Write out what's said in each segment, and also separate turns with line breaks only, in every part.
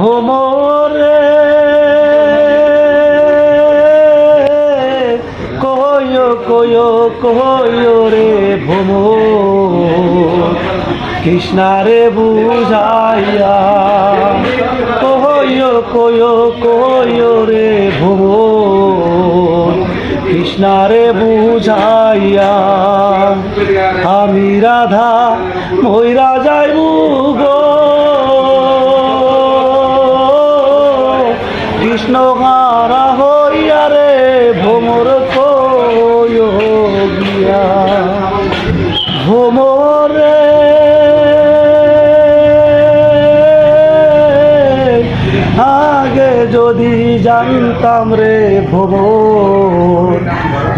ভোমরে কয় কয় কয় রে ভোমর কৃষ্ণারে বুঝাইয়া কয় কয় কয় রে ভোমর কৃষ্ণারে বুঝাইয়া আমি রাধা ময়রা যাইব গো। কৃষ্ণ হারা হইয়া রে ভোমর গিয়া। ভোমরে আগে যদি জানতাম রে ভোমর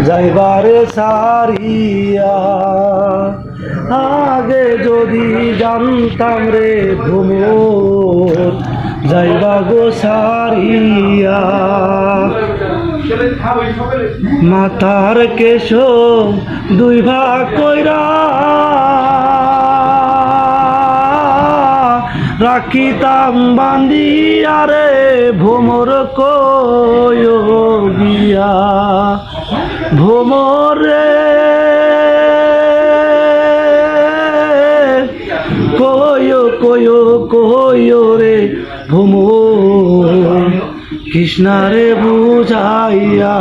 যাইবারে সারিয়া। আগে যদি জানতাম রে ভোমর যাইবা গো সারিয়া। মাথার কেশ দুই ভাগ কইরা রাখিতাম বান্দিয়া রে ভোমর কয় গিয়া। ভোমরে কয় কয়ো কয়ো রে ভুমো। কৃষ্ণারে বুঝাইয়া